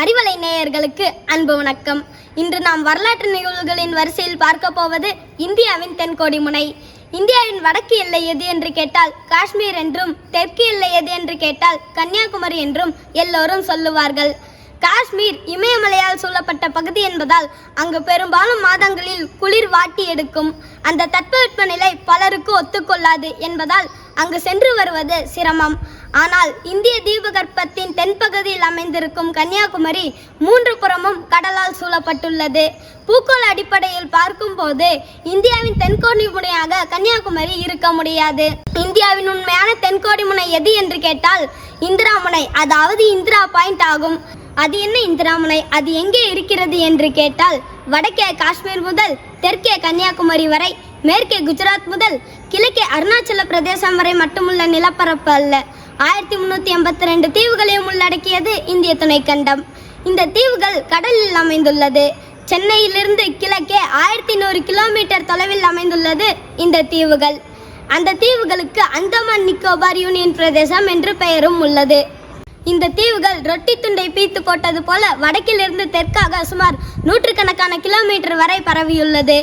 அறிவலை நேயர்களுக்கு அன்பு வணக்கம். இன்று நாம் வரலாற்று நிகழ்வுகளின் வரிசையில் பார்க்க போவது இந்தியாவின் தென்கோடி முனை இந்தியாவின் வடக்கு எல்லை எது என்று கேட்டால் காஷ்மீர் என்றும் தெற்கு எல்லை எது என்று கேட்டால் கன்னியாகுமரி என்றும் எல்லோரும் சொல்லுவார்கள். காஷ்மீர் இமயமலையால் சூழப்பட்ட பகுதி என்பதால் அங்கு பெரும்பாலும் மாதங்களில் குளிர் வாட்டி எடுக்கும். அந்த தட்பவெப்பநிலை பலருக்கு ஒத்துக்கொள்ளாது என்பதால் அங்கு சென்று வருவது சிரமம். ஆனால் இந்திய தீபகற்பத்தின் தென்பகுதியில் அமைந்திருக்கும் கன்னியாகுமரி மூன்று புறமும் கடலால் சூழப்பட்டுள்ளது. பூக்கோள் அடிப்படையில் பார்க்கும்போது இந்தியாவின் தென்கோடி முனையாக கன்னியாகுமரி இருக்க முடியாது. இந்தியாவின் உண்மையான தென்கோடி முனை எது என்று கேட்டால் இந்திரா முனை அதாவது இந்திரா பாயிண்ட் ஆகும். அது என்ன இந்திராமுனை அது எங்கே இருக்கிறது என்று கேட்டால் வடக்கே காஷ்மீர் முதல் தெற்கே கன்னியாகுமரி வரை மேற்கே குஜராத் முதல் கிழக்கே அருணாச்சல பிரதேசம் வரை மட்டுமுள்ள நிலப்பரப்பு அல்ல. ஆயிரத்தி முந்நூற்றி எண்பத்தி ரெண்டு தீவுகளையும் உள்ளடக்கியது இந்திய துணைக்கண்டம். இந்த தீவுகள் கடலில் அமைந்துள்ளது. சென்னையிலிருந்து கிழக்கே ஆயிரத்தி நூறு கிலோமீட்டர் தொலைவில் அமைந்துள்ளது இந்த தீவுகள். அந்த தீவுகளுக்கு அந்தமான் நிக்கோபார் யூனியன் பிரதேசம் என்று பெயரும் உள்ளது. இந்த தீவுகள் ரொட்டி துண்டை பீத்து போட்டது போல வடக்கிலிருந்து தெற்காக சுமார் நூற்றுக்கணக்கான கிலோமீட்டர் வரை பரவியுள்ளது.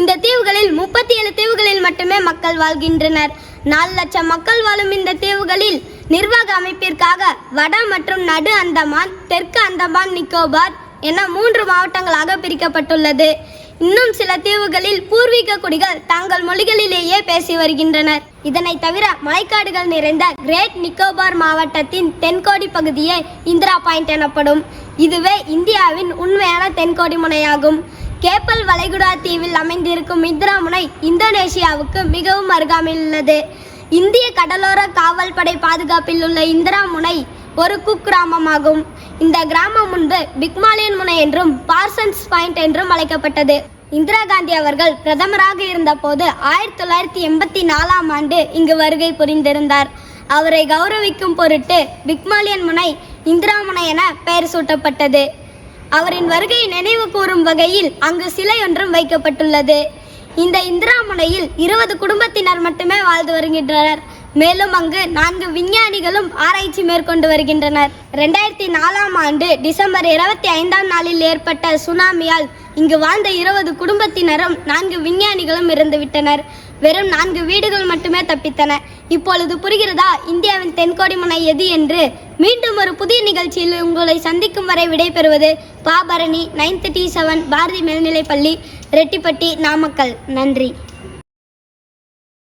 இந்த தீவுகளில் முப்பத்தி ஏழு தீவுகளில் மட்டுமே மக்கள் வாழ்கின்றனர். நாலு லட்சம் மக்கள் வாழும் இந்த தீவுகளில் நிர்வாக அமைப்பிற்காக வட மற்றும் நடு அந்தமான் தெற்கு அந்தமான் நிக்கோபார் என மூன்று மாவட்டங்களாக பிரிக்கப்பட்டுள்ளது. இன்னும் சில தீவுகளில் பூர்வீக குடிகள் தங்கள் மொழிகளிலேயே பேசி வருகின்றனர். இதனை தவிர மலைக்காடுகள் நிறைந்த கிரேட் நிக்கோபார் மாவட்டத்தின் தென்கோடி பகுதியே இந்திரா பாயிண்ட் எனப்படும். இதுவே இந்தியாவின் உண்மையான தென்கோடி முனையாகும். கேப்பல் வளைகுடா தீவில் அமைந்திருக்கும் இந்திரா முனை இந்தோனேஷியாவுக்கு மிகவும் அருகாமையில் உள்ளது. இந்திய கடலோர காவல்படை பாதுகாப்பில் உள்ள இந்திரா முனை ஒரு குக்கிராமமாகும். இந்த கிராமம் முன்பு பிக்மாலியன் முனை என்றும் பார்சன்ஸ் பாயிண்ட் என்றும் அழைக்கப்பட்டது. இந்திரா காந்தி அவர்கள் பிரதமராக இருந்தபோது ஆயிரத்தி தொள்ளாயிரத்தி எண்பத்தி நாலாம் ஆண்டு இங்கு வருகை புரிந்திருந்தார். அவரை கௌரவிக்கும் பொருட்டு பிக்மாலியன் முனை இந்திரா முனை என பெயர் சூட்டப்பட்டது. அவரின் வருகையை நினைவு கூறும் வகையில் அங்கு சிலை ஒன்றும் வைக்கப்பட்டுள்ளது. இந்த இந்திரா முனையில் இருபது குடும்பத்தினர் மட்டுமே வாழ்ந்து வருகின்றனர். மேலும் அங்கு நான்கு விஞ்ஞானிகளும் ஆராய்ச்சி மேற்கொண்டு வருகின்றனர். ரெண்டாயிரத்தி நாலாம் ஆண்டு டிசம்பர் இருபத்தி ஐந்தாம் நாளில் ஏற்பட்ட சுனாமியால் இங்கு வாழ்ந்த இருபது குடும்பத்தினரும் நான்கு விஞ்ஞானிகளும் இறந்துவிட்டனர். வெறும் நான்கு வீடுகள் மட்டுமே தப்பித்தன. இப்பொழுது புரிகிறதா? இந்தியாவின் தென்கோடி முனை எது என்று மீண்டும் ஒரு புதிய நிகழ்ச்சியில் உங்களை சந்திக்கும் வரை விடைபெறுவது Babarani ninth D seven Bharathi மேல்நிலைப்பள்ளி ரெட்டிப்பட்டி நாமக்கல். நன்றி.